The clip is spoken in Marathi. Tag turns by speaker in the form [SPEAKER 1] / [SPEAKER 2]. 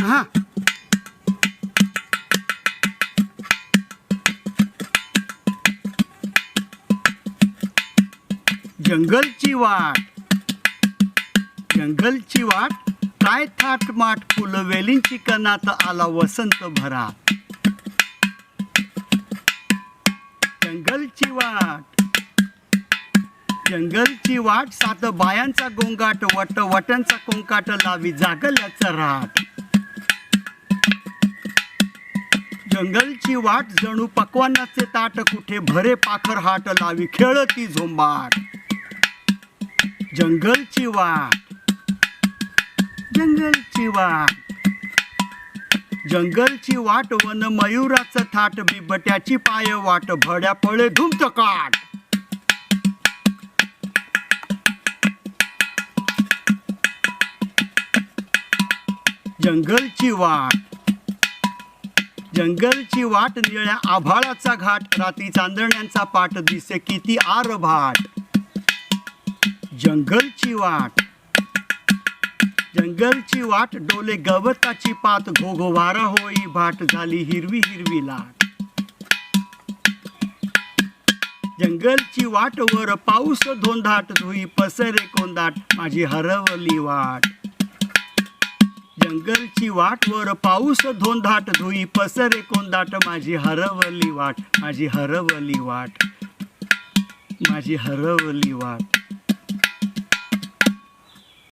[SPEAKER 1] हा. जंगलची वाट. जंगलची वाट काय थाट माठ फुलं वेलींची कनात आला वसंत भरा. जंगलची वाट. जंगलची वाट सात बायांचा गोंगाट वट वटांचा कोंकाट लावी जागल्याचा राट जंगलची वाट जणू पकवानाचे ताट कुठे भरे पाखर हाट लावी खेळती झोंबाट. जंगलची वाट. जंगलची वाट. जंगलची वाट वन मयुराचं थाट बिबट्याची पाय वाट भड्या पळे धुमत काट. जंगलची वाट. जंगलची वाट निळ्या आभाळाचा घाट रात्री चांदण्यांचा पाठ दिसे किती आरभाट. जंगलची वाट. जंगलची वाट डोले गवताची पात घोघो वारा होई भाट झाली हिरवी हिरवी लाट. जंगलची वाट वर पाऊस धोंधाट धुई पसरे कोंदाट माझी हरवली वाट. जंगलची वाट वर पाऊस धोंधाट धुई पसरे कोंदाट माझी हरवली वाट माझी हरवली वाट माझी हरवली वाट.